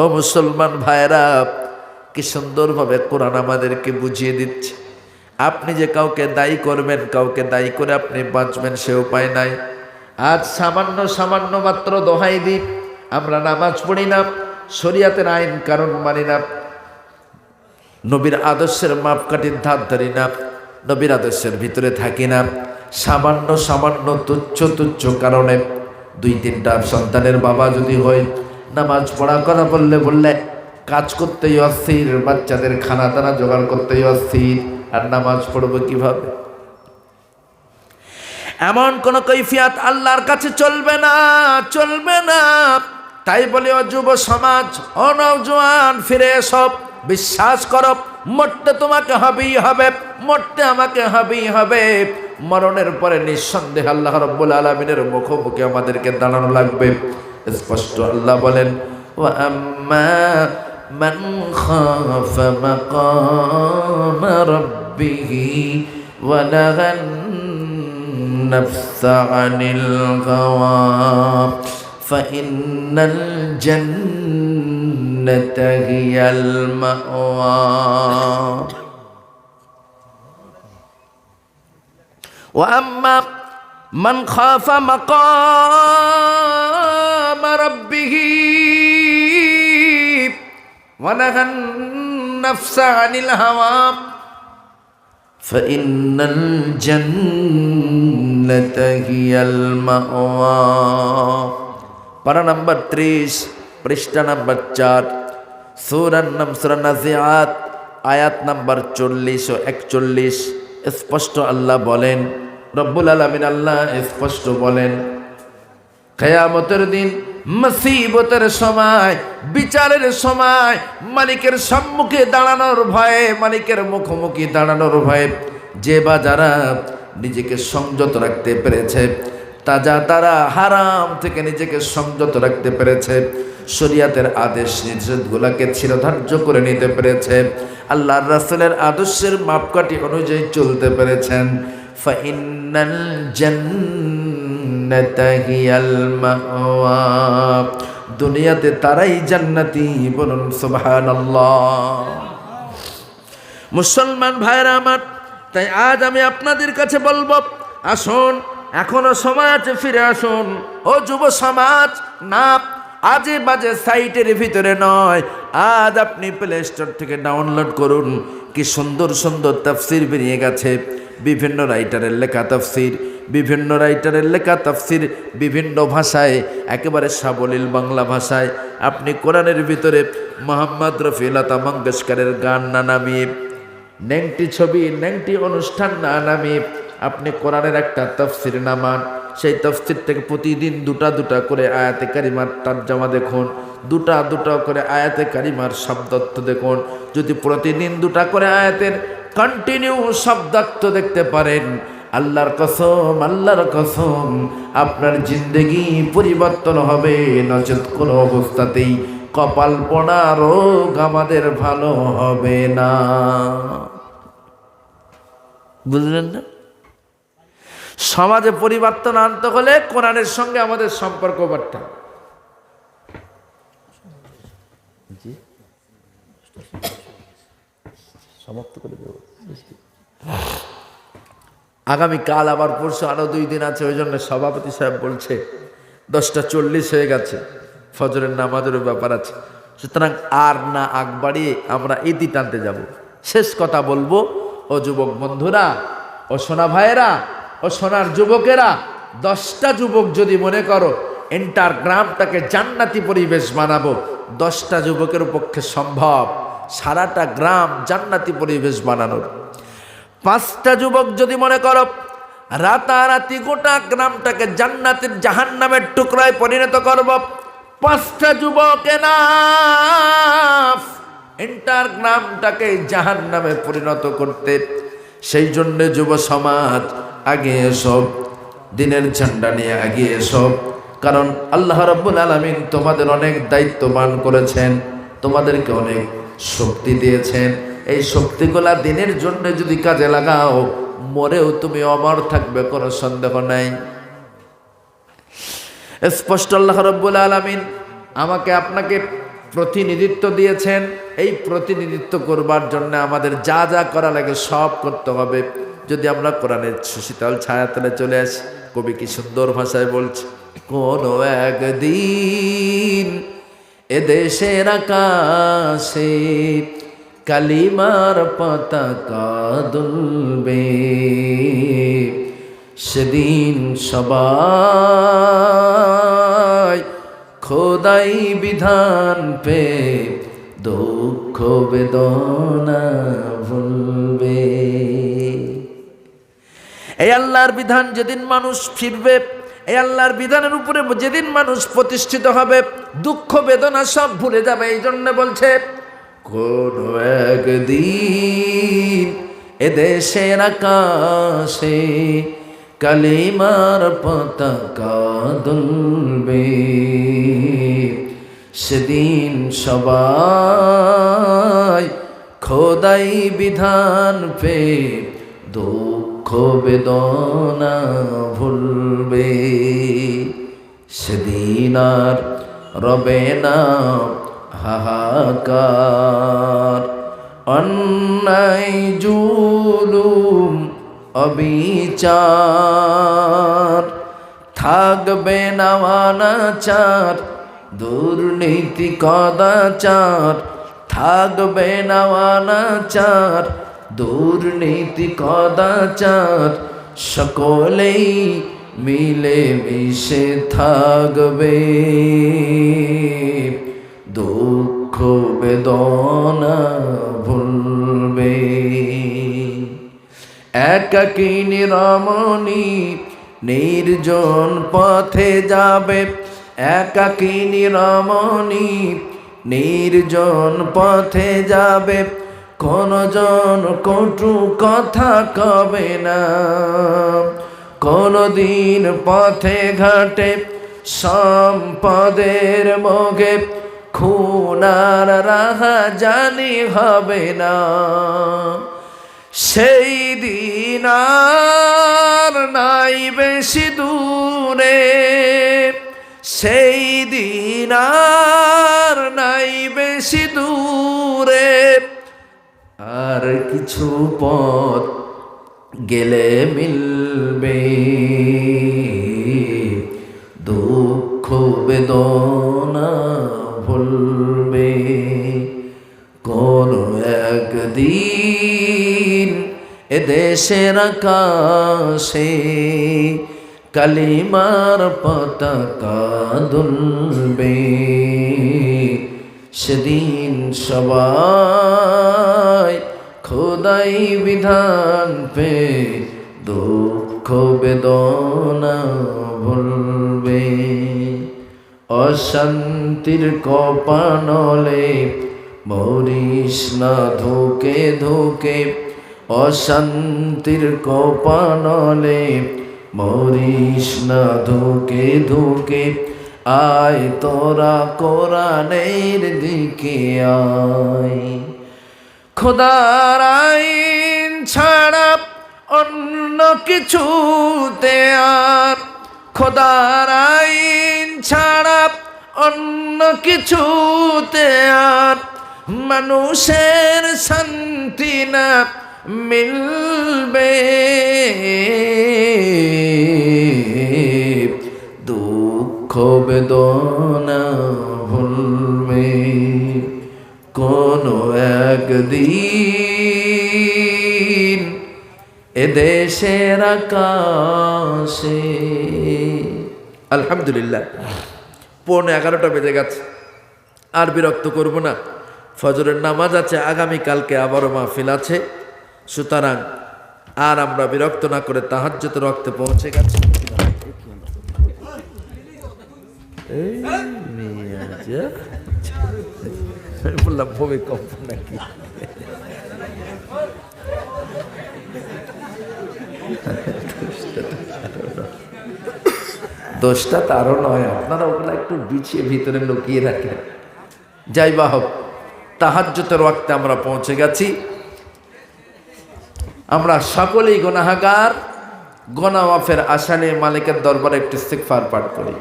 ও মুসলমান ভাইরা কি সুন্দরভাবে কোরআন আমাদেরকে বুঝিয়ে দিচ্ছে। আপনি যে কাউকে দায়ী করবেন, কাউকে দায়ী করে আপনি বাঁচবেন সে উপায় নাই। আজ সামান্য সামান্য মাত্র দোহাই দিই, আমরা নামাজ পড়ি না, শরিয়াতের আইন কারণ মানি না, নবীর আদর্শের মাপকাঠির ধার ধরি না, নবীর আদর্শের ভিতরে থাকি না। সামান্য সামান্য তুচ্ছ তুচ্ছ কারণে দুই তিনটা সন্তানের বাবা যদি হয় নামাজ পড়া কথা বললে বললে কাজ করতেই অস্থির, বাচ্চাদের খানা দানা জোগাড় করতেই অস্থির, আর নামাজ পড়ব কীভাবে? এমন কোন কৈফিয়াত আল্লাহর কাছে চলবে না চলবে না। তাই বলে, ও যুব সমাজ, ও ফিরে সব বিশ্বাস করো, মরতে তোমাকে হবেই হবে, মরতে আমাকে হবেই হবে। মরণের পরে নিঃসন্দেহ আল্লাহ রব্বুল আলমিনের মুখোমুখি আমাদেরকে দাঁড়ানো লাগবে। স্পষ্ট আল্লাহ বলেন ও আম্মা من خاف مقام ربه ونهى النفس عن الغوى فإن الجنة هي المأوى وأما من خاف مقام ربه ونهى النفس عن الهوى فإن الجنة هي المأوى পারা নাম্বার ত্রিশ পৃষ্ঠা নাম্বার চার সুরার নাম সুরা নাজিয়াত আয়াত নাম্বার চল্লিশ ও একচল্লিশ স্পষ্ট আল্লাহ বলেন রব্বুল আলমিন আল্লাহ স্পষ্ট বলেন কেয়ামতের দিন মুসিবতের সময়, বিচারের সময়, মালিকের সম্মুখে দাঁড়ানোর ভয়ে, মালিকের মুখোমুখি দাঁড়ানোর ভয়ে যে বা যারা নিজেকে সংযত রাখতে পেরেছে, তাজা তারা হারাম থেকে নিজেকে সংযত রাখতে পেরেছে, শরিয়াতের আদেশ নিষেধগুলাকে চিরধার্য করে নিতে পেরেছে, আল্লাহর রাসুলের আদর্শের মাপকাঠি অনুযায়ী চলতে পেরেছেন। ফাইনাল জান্নাতা হিয়াল মাওয়া। দুনিয়াতে তারাই জান্নাতি বলুন সুবহানাল্লাহ। মুসলমান ভাইরা আমার, তাই আজ আমি আপনাদের কাছে বলব, আসুন, এখনও আছে, ফিরে আসুন। ও যুব সমাজ, না আজে বাজে সাইটের ভিতরে নয়। আজ আপনি প্লে স্টোর থেকে ডাউনলোড করুন। কি সুন্দর সুন্দর তাফসির বেরিয়ে গেছে। বিভিন্ন রাইটারের লেখা তাফসির, বিভিন্ন রাইটারের লেখা তাফসির, বিভিন্ন ভাষায়, একেবারে সাবলীল বাংলা ভাষায়। আপনি কোরআনের ভিতরে মোহাম্মদ রফিলাতা মঙ্গেশকরের গান না নামিয়ে ন্যাংটি ছবি ন্যাংটি অনুষ্ঠান না নামিয়ে আপনি কোরআনের একটা তফসির নামান। সেই তফসির থেকে প্রতিদিন দুটা দুটা করে আয়াতে কারিমার তর্জমা দেখুন, দুটা দুটা করে আয়াতে কারিমার শব্দার্থ দেখুন। যদি প্রতিদিন দুটা করে আয়াতের কন্টিনিউ শব্দার্থ দেখতে পারেন, আল্লাহর কসম আল্লাহর কসম, আপনার জিন্দগি পরিবর্তন হবে নচেত কোনো অবস্থাতেই। কপাল পোড়া রোগ আমাদের ভালো হবে না। বুঝলেন না? সমাজে পরিবর্তন আনতে হলে কোরআনের সঙ্গে আমাদের সম্পর্ক বাড়তে হবে। জি। সমাপ্ত করে দেব। আগামীকাল আবার পরশু আরও দুই দিন আছে ওই জন্য সভাপতি সাহেব বলছে দশটা চল্লিশ হয়ে গেছে ফজরের নামাজেরও ব্যাপার আছে। সুতরাং আর না আগ বাড়িয়ে আমরা ইতি টানতে যাব। শেষ কথা বলব ও যুবক বন্ধুরা ও সোনা ভাইয়েরা ও সোনার যুবকেরা, দশটা যুবক যদি মনে করো এন্টার গ্রামটাকে জান্নাতি পরিবেশ বানাবো, দশটা যুবকের পক্ষে সম্ভব সারাটা গ্রাম জান্নাতি পরিবেশ বানানোর। পাঁচটা যুবক যদি মনে করো রাতারাতি গোটা গ্রামটাকে জান্নাতের জাহান নামের টুকরায় পরিণত করব, পাঁচটা যুবক এন্টার গ্রামটাকে জাহান নামে পরিণত করতে। সেই জন্যে যুব সমাজ আগে এসব, দিনের ঝান্ডা নিয়ে আগে এসব। কারণ আল্লাহ রব্বুল আলমিন তোমাদের অনেক দায়িত্ববান করেছেন, তোমাদেরকে অনেক শক্তি দিয়েছেন। এই শক্তিগুলা দিনের জন্য যদি কাজে লাগাও, মরেও তুমি অমর থাকবে, কোনো সন্দেহ নাই। স্পষ্ট আল্লাহ রব্বুল আলমিন আমাকে আপনাকে প্রতিনিধিত্ব দিয়েছেন। এই প্রতিনিধিত্ব করবার জন্য আমাদের যা যা করা লাগে সব করতে হবে। যদি আমরা কোরআনের শীতল ছায়াতলে চলে আসি, কবি কি সুন্দর ভাষায় বলছে, কোনো একদিন এদেশের আকাশে কালিমার পতাকা দুলবে সেদিন সবাই খোদাই বিধান পে দুঃখ বেদনা ভুলবে। এই আল্লাহর বিধান যেদিন মানুষ ফিরবে, এই আল্লাহর বিধানের উপরে যেদিন মানুষ প্রতিষ্ঠিত হবে, দুঃখ, বেদনা সব ভুলে যাবে। এই জন্য বলছে, কোন একদিন এদেশের আকাশে কালিমার পতাকা দুলবে। সেদিন সবাই খোদাই বিধান পে দুঃখ বেদনা ভুলবে? সেদিন আর রবে না হাহাকার। অন্যায় জুলুম অবিচার। থাকবে না অনাচার, দুর্নীতি কদাচার। থাকবে না দুর্নীতি, কদাচার, সকলেই মিলে মিশে থাকবে। দুঃখ, বেদনা ভুলবে। একাকী নিরমণি নির্জন পথে যাবে। একাকী নিরমণি নির্জন পথে যাবে। কোন জন কটু কথা কবে না? কোনদিন পথে ঘাটে সম্পদের মোগে খুনার রাহা জানি হবে না। সেই দিন আর নাই বেশি দূরে। সেই দিন আর নাই বেশি দূরে। কিছু পথ গেলে মিলবে। দুঃখ, বেদনা ভুলবে। কোন একদিন এদেশের আকাশে কালিমার পতাকা দুলবে। সেদিন সবাই খোদাই বিধান পে দুঃখ বেদনা ভুলবে। অশান্তির কপানলে মরিস না ধোকে ধোকে। অশান্তির কপানলে মরিস না ধোকে ধোকে। আয় তোরা কোরআনের দিকে আয়। খোদার আইন ছাড়া অন্য কিছুতে আর। খোদার আইন ছাড়া অন্য কিছুতে আর। মানুষের শান্তি না মিলবে। দুঃখ বেদনা ভুলবে কোন একদিন এদেশের আকাশে। আলহামদুলিল্লাহ। পৌনে এগারোটা বেজে গেছে। আর বিরক্ত করব না। ফজরের নামাজ আছে, আগামীকালকে আবারও মাহফিল আছে। সুতরাং আর আমরা বিরক্ত না করে তাহাজ্যত রক্তে পৌঁছে গেছে। এই বললাম ভূমিকম্প নাকি? দোষটা তারও নয়, আপনারা ওগুলো একটু বিছিয়ে ভিতরে লুকিয়ে রাখেন। যাই বা হোক তাহাজ্যতের ওয়াক্তে আমরা পৌঁছে গেছি। আমরা সকলেই গোনাহাগার গোনা ওয়াফের আশা মালিকের দরবারে একটু ইস্তেগফার পাঠ করি।